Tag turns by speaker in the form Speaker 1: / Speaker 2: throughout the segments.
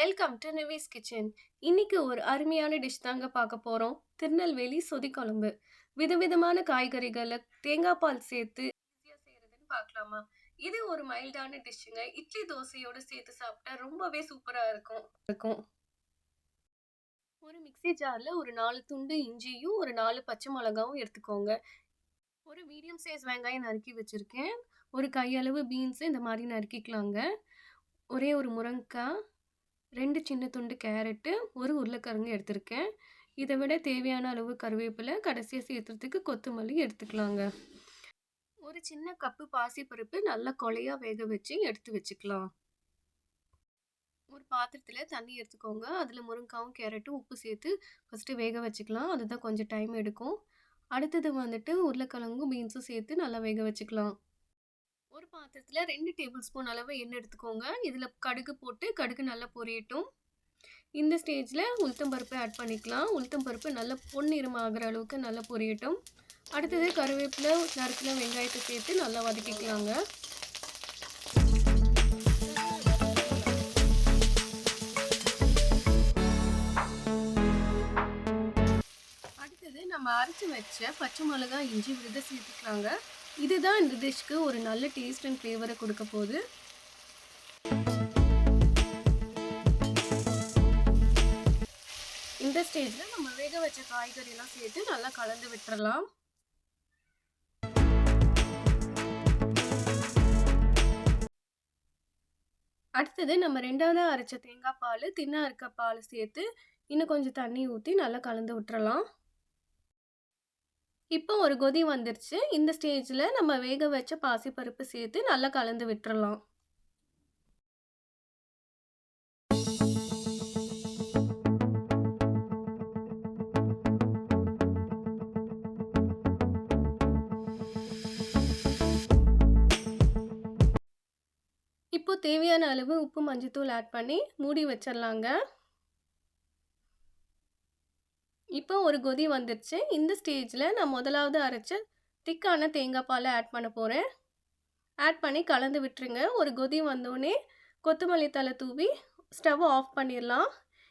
Speaker 1: Welcome to Nives kitchen இன்னைக்கு ஒரு அருமையான டிஷ் தாங்க பார்க்க போகிறோம் திருநெல்வேலி சொதிக்குழம்பு. விதவிதமான காய்கறிகளை தேங்காய் பால் சேர்த்து ஈஸியாக செய்கிறதுன்னு பார்க்கலாமா? இது ஒரு மைல்டான டிஷ்ஷுங்க இட்லி தோசையோடு சேர்த்து சாப்பிட்டா ரொம்பவே சூப்பராக இருக்கும். இருக்கும். ஒரு மிக்ஸி ஜாரில் ஒரு நாலு துண்டு இஞ்சியும் ஒரு நாலு பச்சை மிளகாவும் எடுத்துக்கோங்க. ஒரு மீடியம் சைஸ் வெங்காயம் நறுக்கி வச்சுருக்கேன். ஒரு கையளவு பீன்ஸு இந்த மாதிரி நறுக்கிக்கலாங்க. ஒரே ஒரு முருங்கைக்காய் ரெண்டு சின்ன துண்டு கேரட்டு ஒரு உருளைக்கிழங்கு எடுத்திருக்கேன். இதை விட தேவையான அளவு கருவேப்பிலை கடைசியாக சேர்த்துறதுக்கு கொத்தமல்லி எடுத்துக்கலாங்க. ஒரு சின்ன கப்பு பாசிப்பருப்பு நல்லா கொலையாக வேக வச்சு எடுத்து வச்சுக்கலாம். ஒரு பாத்திரத்தில் தண்ணி எடுத்துக்கோங்க. அதில் முருங்காவும் கேரட்டும் உப்பு சேர்த்து ஃபஸ்ட்டு வேக வச்சுக்கலாம். அதுதான் கொஞ்சம் டைம் எடுக்கும். அடுத்தது வந்துட்டு உருளைக்கிழங்கும் பீன்ஸும் சேர்த்து நல்லா வேக வச்சுக்கலாம். ஒரு பாத்திரத்தில் ரெண்டு டேபிள் ஸ்பூன் அளவு எண்ணெய் எடுத்துக்கோங்க. இதில் கடுகு போட்டு கடுகு நல்லா பொரியட்டும். இந்த ஸ்டேஜில் உளுத்தம்பருப்பு ஆட் பண்ணிக்கலாம். உளுத்தம் பருப்பு நல்லா பொன்னிறம் ஆகிற அளவுக்கு நல்லா பொரியட்டும். அடுத்தது கருவேப்பிலை நறுக்கில் வெங்காயத்தை சேர்த்து நல்லா வதக்கிக்கலாங்க. அடுத்தது நம்ம அரைச்சி வச்ச பச்சை மிளகாய் இஞ்சி விருதை சேர்த்துக்கலாங்க. இதுதான் இந்த டிஷ்க்கு ஒரு நல்ல டேஸ்ட் அண்ட் ஃப்ளேவரை கொடுக்க போகுது. இந்த ஸ்டேஜில் நம்ம வேக வச்ச காய்கறியெல்லாம் சேர்த்து நல்லா கலந்து விட்டுறலாம். அடுத்தது நம்ம ரெண்டாவது அரைச்ச தேங்காய் பால் தின்னா இருக்க பால் சேர்த்து இன்னும் கொஞ்சம் தண்ணி ஊற்றி நல்லா கலந்து விட்டுறலாம். இப்போ ஒரு கொதி வந்துருச்சு. இந்த ஸ்டேஜில் நம்ம வேக வச்ச பாசிப்பருப்பு சேர்த்து நல்லா கலந்து விட்டுறலாம். இப்போ தேவையான அளவு உப்பு மஞ்சத்தூள் ஆட் பண்ணி மூடி வச்சிடலாங்க இப்போ ஒரு கொதி வந்துருச்சு. இந்த ஸ்டேஜில் நான் முதலாவது அரைச்ச திக்கான தேங்காய் பாலை ஆட் பண்ண போகிறேன் ஆட் பண்ணி கலந்து விட்டுருங்க. ஒரு கொதி வந்தோடனே கொத்தமல்லி தலை தூவி ஸ்டவ் ஆஃப் பண்ணிடலாம்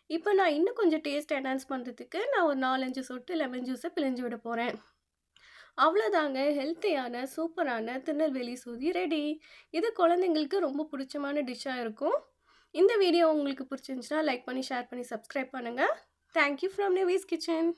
Speaker 1: இப்போ நான் இன்னும் கொஞ்சம் டேஸ்ட் என்ஹான்ஸ் பண்ணுறதுக்கு நான் ஒரு நாலஞ்சு சொட்டு லெமன் ஜூஸை பிழிஞ்சு விட போகிறேன் அவ்வளோதாங்க ஹெல்த்தியான சூப்பரான திருநெல்வேலி சூதி ரெடி இது குழந்தைங்களுக்கு ரொம்ப பிடிச்சமான டிஷ்ஷாக இருக்கும். இந்த வீடியோ உங்களுக்கு பிடிச்சிருந்துச்சுன்னா லைக் பண்ணி ஷேர் பண்ணி சப்ஸ்கிரைப் பண்ணுங்கள் தேங்க்யூ ஃப்ரம் நிவீஸ் கிச்சன்